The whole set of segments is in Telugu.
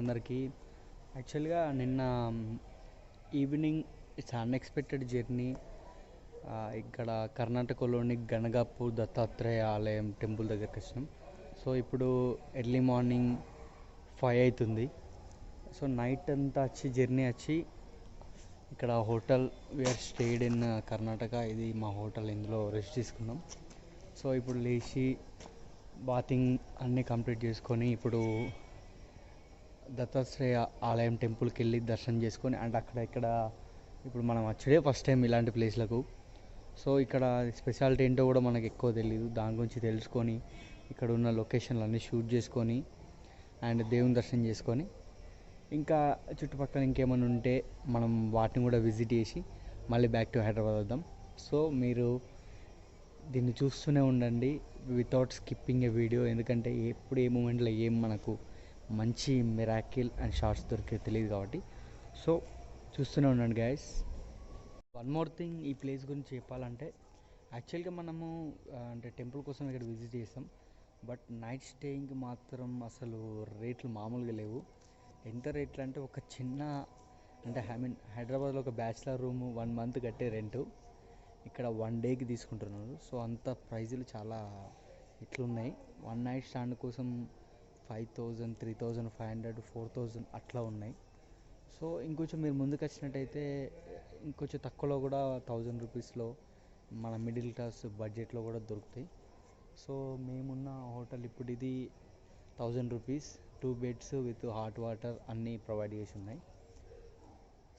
అందరికీ. యాక్చువల్గా నిన్న ఈవినింగ్ ఇట్స్ అన్ఎక్స్పెక్టెడ్ జర్నీ. ఇక్కడ కర్ణాటకలోని గణగాపూర్ దత్తాత్రేయ ఆలయం టెంపుల్ దగ్గరికి వచ్చినాం. సో ఇప్పుడు ఎర్లీ మార్నింగ్ ఫైవ్ అవుతుంది. సో నైట్ అంతా వచ్చి జర్నీ వచ్చి ఇక్కడ hotel we are stayed in Karnataka. ఇది మా హోటల్ ఇందులో రెస్ట్ తీసుకున్నాం. సో ఇప్పుడు లేచి బాతింగ్ అన్నీ కంప్లీట్ చేసుకొని ఇప్పుడు దత్తాత్రేయ ఆలయం టెంపుల్కి వెళ్ళి దర్శనం చేసుకొని అండ్ అక్కడ ఇక్కడ ఇప్పుడు మనం వచ్చడే ఫస్ట్ టైం ఇలాంటి ప్లేస్లకు. సో ఇక్కడ స్పెషాలిటీ ఏంటో కూడా మనకు ఎక్కువ తెలియదు దాని గురించి తెలుసుకొని ఇక్కడ ఉన్న లొకేషన్లు అన్నీ షూట్ చేసుకొని అండ్ దేవుని దర్శనం చేసుకొని. ఇంకా చుట్టుపక్కల ఇంకేమైనా ఉంటే మనం వాటిని కూడా విజిట్ చేసి మళ్ళీ బ్యాక్ టు హైదరాబాద్ వద్దాం. సో మీరు దీన్ని చూస్తూనే ఉండండి వితౌట్ స్కిప్పింగ్ ఏ వీడియో ఎందుకంటే ఎప్పుడు ఏ మూమెంట్లో ఏం మనకు మంచి మిరాకిల్ అండ్ షార్ట్స్ దొరికే తెలియదు కాబట్టి. సో చూస్తూనే ఉండండి గైస్ వన్ మోర్ థింగ్ ఈ ప్లేస్ గురించి చెప్పాలంటే యాక్చువల్గా మనము అంటే టెంపుల్ కోసం ఇక్కడ విజిట్ చేస్తాం బట్ నైట్ స్టేయింగ్ మాత్రం అసలు రేట్లు మామూలుగా లేవు. ఎంత రేట్లు అంటే ఒక చిన్న అంటే ఐ మీన్ హైదరాబాద్లో ఒక బ్యాచిలర్ రూమ్ వన్ మంత్ కట్టే రెంటు ఇక్కడ వన్ డేకి తీసుకుంటున్నారు. సో అంత ప్రైజులు చాలా ఇట్లున్నాయి. వన్ నైట్ స్టాండ్ కోసం five thousand three thousand five hundred four thousand అట్లా ఉన్నాయి. సో ఇంకొంచెం మీరు ముందుకు వచ్చినట్టయితే ఇంకొంచెం తక్కువలో కూడా థౌజండ్ రూపీస్లో మన మిడిల్ క్లాస్ బడ్జెట్లో కూడా దొరుకుతాయి. సో మేమున్న హోటల్ ఇప్పుడు ఇది thousand rupees two beds with hot water అన్నీ ప్రొవైడ్ చేసి ఉన్నాయి.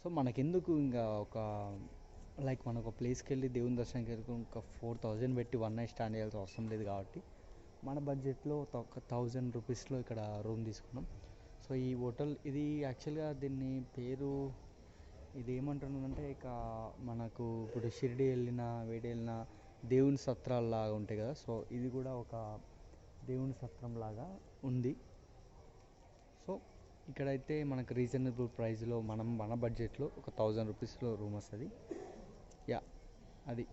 సో మనకెందుకు ఇంకా ఒక లైక్ మనం ఒక ప్లేస్కి వెళ్ళి దేవుని దర్శనం చేసుకుని ఒక ఫోర్ థౌజండ్ పెట్టి వన్ నైట్ స్టాండ్ చేయాల్సిన అవసరం లేదు కాబట్టి మన బడ్జెట్లో ఒక థౌజండ్ రూపీస్లో ఇక్కడ రూమ్ తీసుకున్నాం. సో ఈ హోటల్ ఇది యాక్చువల్గా దీన్ని పేరు ఇది ఏమంటున్నారంటే ఇక మనకు ఇప్పుడు షిరిడి వెళ్ళిన వేడి వెళ్ళిన దేవుని సత్రాలు లాగా ఉంటాయి కదా. సో ఇది కూడా ఒక దేవుని సత్రం లాగా ఉంది. సో ఇక్కడైతే మనకు రీజనబుల్ ప్రైస్లో మనం మన బడ్జెట్లో ఒక థౌజండ్ రూపీస్లో రూమ్ వస్తుంది. యా అది.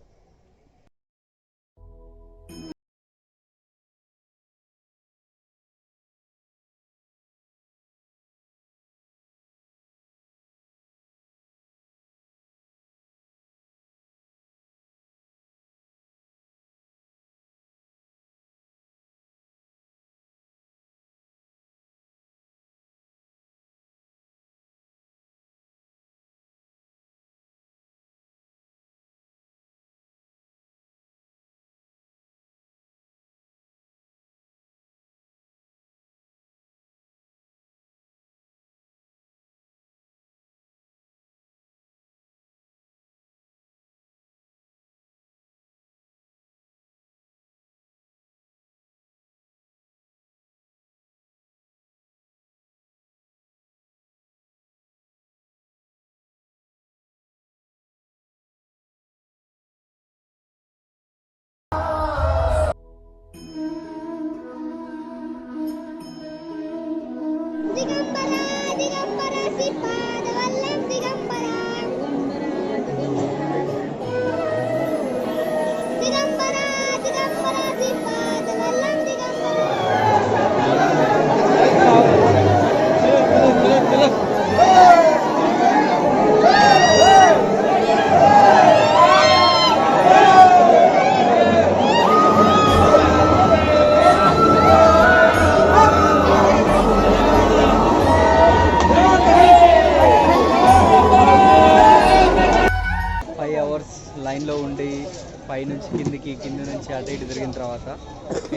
తర్వాత.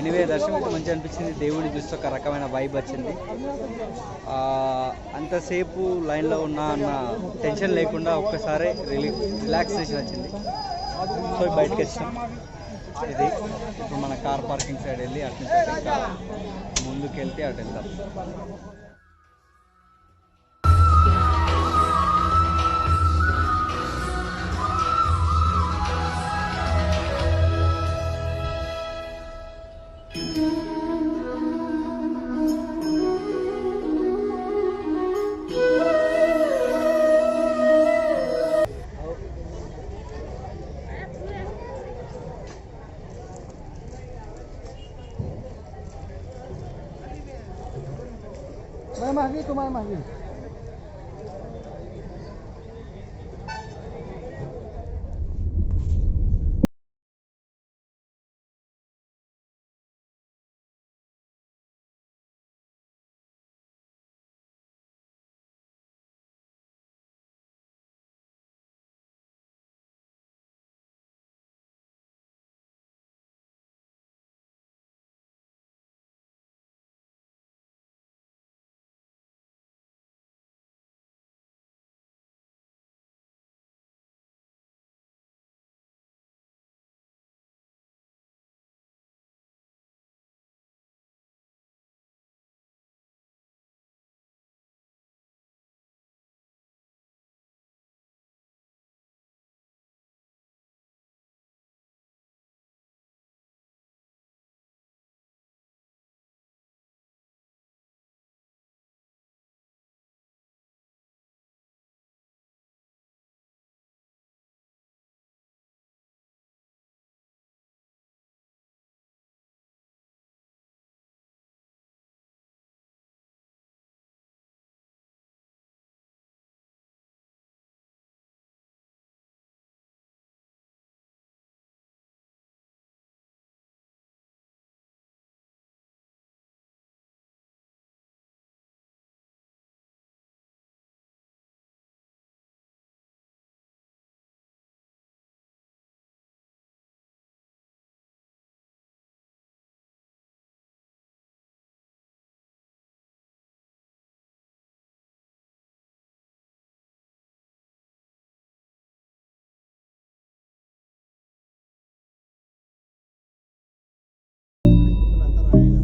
ఎనివే దర్శనం అయితే మంచిగా అనిపించింది. దేవుడిని చూస్తే ఒక రకమైన వైబ్ వచ్చింది. అంతసేపు లైన్లో ఉన్నా అన్న టెన్షన్ లేకుండా ఒక్కసారి రిలీఫ్ రిలాక్సేషన్ వచ్చింది. సో బయటకు వచ్చినాం ఇది ఇప్పుడు మన కార్ పార్కింగ్ సైడ్ వెళ్ళి అటు నుంచి అటు ముందుకు వెళ్తే అటు వెళ్తాం. मैं मांगी तुम्हारे मांगी